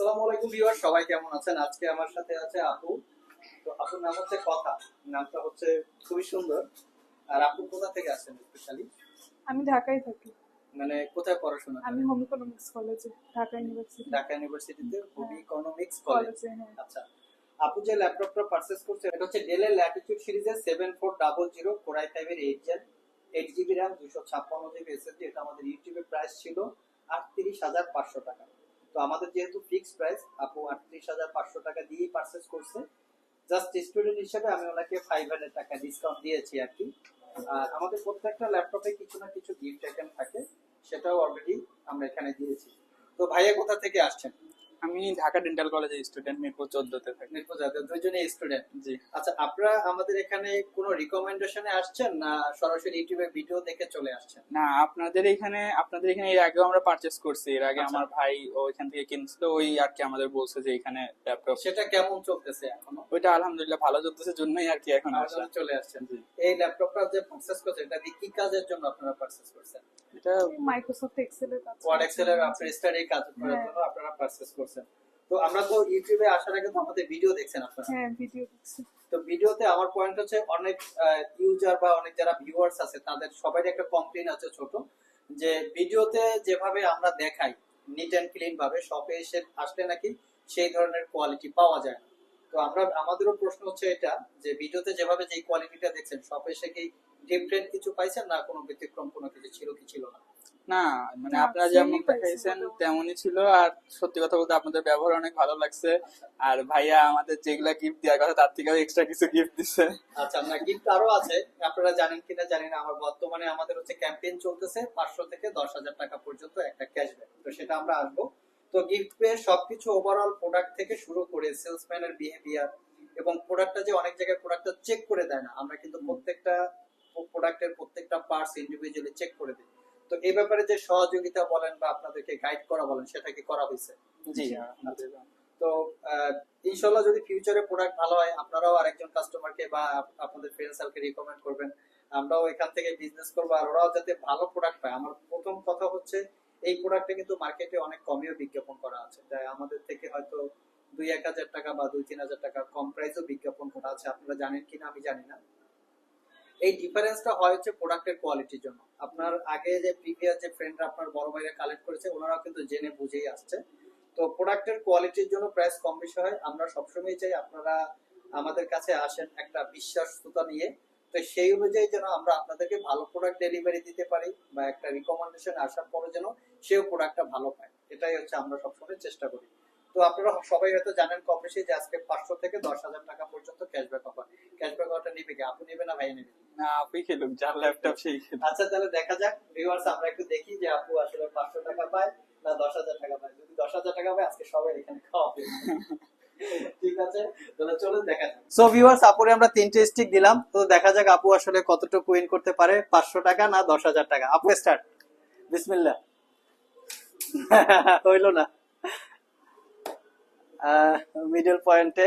আসসালামু আলাইকুম ভিউয়ার সবাই কেমন আছেন? আজকে আমার সাথে আছে আপু। তো আপুর নাম হচ্ছে কথা। নামটা হচ্ছে খুবই সুন্দর। আর আপু কোথা থেকে আসছেন স্পেশালি আমি ঢাকায় থাকি। মানে কোথায় পড়াশোনা আমি হোম ইকোনমিক্স কলেজে ঢাকা ইউনিভার্সিটি ঢাকা ইউনিভার্সিটিতে হোম ইকোনমিক্স কলেজে আচ্ছা। আপু যে ল্যাপটপটা পারচেজ করছে এটা হচ্ছে ডেলের ল্যাটিটিউড সিরিজের seven four double zero core i ফাইভের eight gen eight GB RAM দুশো ছাপ্পান্ন জিবি এসএসডি এটা আমাদের ইউটিউবে প্রাইস ছিল আটত্রিশ হাজার পাঁচশো টাকা। তো আমাদের যেহেতু ফিক্সড প্রাইস আপু আটত্রিশ হাজার পাঁচশো টাকা দিয়েই পারচেস করছে। জাস্ট স্টুডেন্ট হিসেবে আমি ওনাকে ফাইভ হান্ড্রেড টাকা ডিসকাউন্ট দিয়েছি আর কি। আর আমাদের প্রত্যেকটা ল্যাপটপে কিছু না কিছু গিফট আইটেম থাকে, সেটাও অলরেডি আমরা এখানে দিয়েছি। তো ভাইয়া কোথা থেকে আসছেন? আমি ঢাকা ডেন্টাল কলেজের স্টুডেন্ট মিরপুর চোদ্দতে থাকি। নির্ভর জাতীয় দুইজনে স্টুডেন্ট জি। আচ্ছা আপনারা আমাদের এখানে কোনো রিকমেন্ডেশনে আসছেন না সরাসরি ইউটিউবে ভিডিও দেখে চলে আসছেন? না আপনাদের এখানে আপনাদের এখানে এর আগেও আমরা পারচেস করছি। এর আগে আচ্ছা। আমার ভাই ও এখান থেকে কিনছিল ওই আর কি আমাদের বলছে যে এখানে ল্যাপটপ সেটা কেমন চলতেছে এখনও? ওইটা আলহামদুলিল্লাহ ভালো চলতেছে জন্যই আর কি এখন চলে আসছেন জি। এই ল্যাপটপটা যে পারচেজ করছেন এটা কি কাজের জন্য আপনারা পারচেজ করছেন? এটা মাইক্রোসফট এক্সেলের কাজ এক্সেলের আপনার এই কাজ করার হ্যাঁ। জন্য আপনারা পারচেজ করছেন। তো আমরা তো ইউটিউবে আসার আগে তো আমাদের ভিডিও দেখছেন আপনারা। হ্যাঁ ভিডিও দেখছি। তো ভিডিওতে আমার পয়েন্ট হচ্ছে অনেক ইউজার বা অনেক যারা ভিউয়ার্স আছে তাদের সবারই একটা কমপ্লেন আছে ছোট যে ভিডিওতে যেভাবে আমরা দেখাই নিট অ্যান্ড ক্লিন ভাবে শপে এসে আসলে নাকি সেই ধরনের কোয়ালিটি পাওয়া যায় না। তো আমরা আমাদেরও প্রশ্ন হচ্ছে এটা যে ভিডিওতে যেভাবে যে কোয়ালিটিটা দেখছেন সব এসে কি ডিফারেন্ট কিছু পাইছেন না কোনো ব্যতিক্রম কোনো কিছু ছিল কি ছিল না? না মানে আপনারা যেমন দেখাইছেন তেমনই ছিল আর সত্যি কথা বলতে আপনাদের ব্যবহার অনেক ভালো লাগছে। আর ভাইয়া আমাদের যেগুলা গিফট দেওয়ার কথা তার থেকেও এক্সট্রা কিছু গিফট দিচ্ছে আচ্ছা আমরা গিফট আরও আছে আপনারা জানেন কিনা জানি না আমার বর্তমানে আমাদের হচ্ছে ক্যাম্পেইন চলতেছে পাঁচশো থেকে দশ হাজার টাকা পর্যন্ত একটা ক্যাশব্যাক তো সেটা আমরা আসব। তো গিফট পেয়ে সবকিছু ওভারঅল প্রোডাক্ট থেকে শুরু করে সেলসম্যানের বিহেভিয়ার এবং প্রোডাক্টটা যে অনেক জায়গায় প্রোডাক্টটা চেক করে দেয় না আমরা কিন্তু প্রত্যেকটা প্রোডাক্টের প্রত্যেকটা পার্টস ইন্ডিভিজুয়ালি চেক করে দিই। তো এই ব্যাপারে যে সহযোগিতা বলেন বা আপনাদেরকে গাইড করা বলেন সেটা কি করা হয়েছে? জি। তো আহ, ইনশাল্লাহ যদি ফিউচারে প্রোডাক্ট ভালো হয় আপনারাও আরেকজন কাস্টমারকে বা আপনাদের ফ্রেন্ড সার্কেল রিকমেন্ড করবেন। আমরাও এখান থেকে বিজনেস করব আর ওরাও যাতে ভালো প্রোডাক্ট পায়। আমার প্রথম কথা হচ্ছে এই প্রোডাক্টে কিন্তু মার্কেটে অনেক কমেও বিজ্ঞাপন করা আছে। তাই আমাদের থেকে হয়তো দুই এক হাজার টাকা বা দুই তিন হাজার টাকা কম প্রাইসও বিজ্ঞাপন করা আছে। আপনারা জানেন কিনা আমি জানি না। এই ডিফারেন্সটা হয় হচ্ছে প্রোডাক্টের কোয়ালিটির জন্য। আপনার আগে যে প্রিভিয়াস যে ফ্রেন্ডরা আপনার বড় ভাইরা কালেক্ট করেছে, ওনারাও কিন্তু জেনে বুঝেই আসছে। তো প্রোডাক্টের কোয়ালিটির জন্য প্রাইস কম বেশি হয়। আমরা সবসময় চাই আপনারা আমাদের কাছে আসেন একটা বিশ্বাসতা নিয়ে। তো সেই অনুযায়ী যেন আমরা আপনাদেরকে ভালো প্রোডাক্ট ডেলিভারি দিতে পারি বা একটা রিকমেন্ডেশন আসার পরে যেন সেও প্রোডাক্টটা ভালো পায়। এটাই হচ্ছে আমরা সবসময় চেষ্টা করি। তো আপনারা সবাই হয়তো জানেন কম বেশি যে আজকে পাঁচশো থেকে দশ হাজার টাকা পর্যন্ত ক্যাশব্যাক অফার ক্যাশব্যাক অফারটা নিবে কি? আপনি নেবে না ভাই? নেবে না আপনি খেলুক যার ল্যাপটপ সেই আচ্ছা তাহলে দেখা যাক। ভিউয়ার্স আমরা একটু দেখি যে আপু আসলে পাঁচশো টাকা পায় না দশ হাজার টাকা পায়। যদি দশ হাজার টাকা পায় আজকে সবাই এখানে খাওয়াবে। ঠিক আছে? তাহলে চলুন দেখা যাক। সো ভিউয়ার্স আপুরে আমরা তিনটে স্টিক দিলাম। তো দেখা যাক আপু আসলে কতটুকু উইন করতে পারে। পাঁচশো টাকা না দশ হাজার টাকা? আপু স্টার্ট বিসমিল্লাহ। হইল না। মিডল পয়েন্টে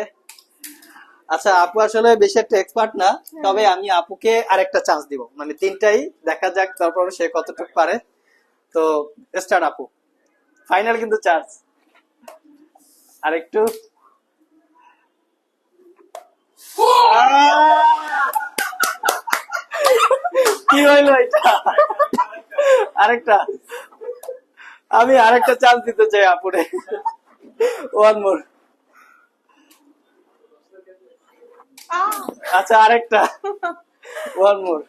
আচ্ছা আপু আসলে বেশি একটা এক্সপার্ট না। তবে আমি আপুকে আরেকটা চান্স দিব। মানে তিনটাই দেখা যাক তারপর সে কতটুকু পারে। তো স্টার্ট আপু। ফাইনাল কিন্তু চান্স আরেকটু। কি হইল এটা? আরেকটা। আমি আরেকটা চান্স দিতে চাই আপুরে। One more. আচ্ছা আরেকটা। One more.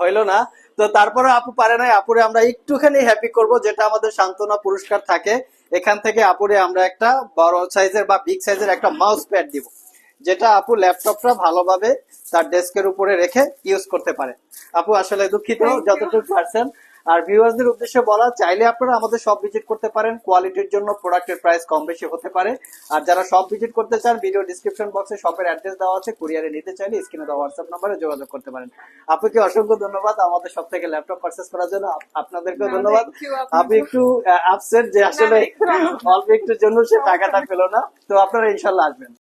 হইল না? তো তারপরে আপু পারে নাই। আপুরে আমরা একটুখানি হ্যাপি করব, যেটা আমাদের সান্ত্বনা পুরস্কার থাকে। এখান থেকে আপুরে আমরা একটা বড় সাইজের বা বিগ সাইজের একটা মাউস প্যাড দিব যেটা আপু ল্যাপটপটা ভালোভাবে তার ডেস্কের উপরে রেখে ইউজ করতে পারে। আপু আসলে দুঃখিত যতটুকু পারছেন আর ভিউয়ার্সদের উদ্দেশ্যে বলা চাইলে আপনারা আমাদের সব ভিজিট করতে পারেন। কোয়ালিটির জন্য প্রোডাক্টের প্রাইস কম বেশি হতে পারে। আর যারা সব ভিজিট করতে চান ভিডিও ডিসক্রিপশন বক্সে শপের অ্যাড্রেস দেওয়া আছে। কুরিয়ারে নিতে চাইলে স্ক্রিনে দেওয়া হোয়াটসঅ্যাপ নাম্বারে যোগাযোগ করতে পারেন। আপনাকে অসংখ্য ধন্যবাদ আমাদের সব থেকে ল্যাপটপ পারচেস করার জন্য। আপ- আপনাদেরকেও ধন্যবাদ। আপনি। একটু আপসেট যে আসলে একটু অল্প একটুর জন্য সে টাকাটা পেল না। তো আপনারা ইনশাল্লাহ আসবেন।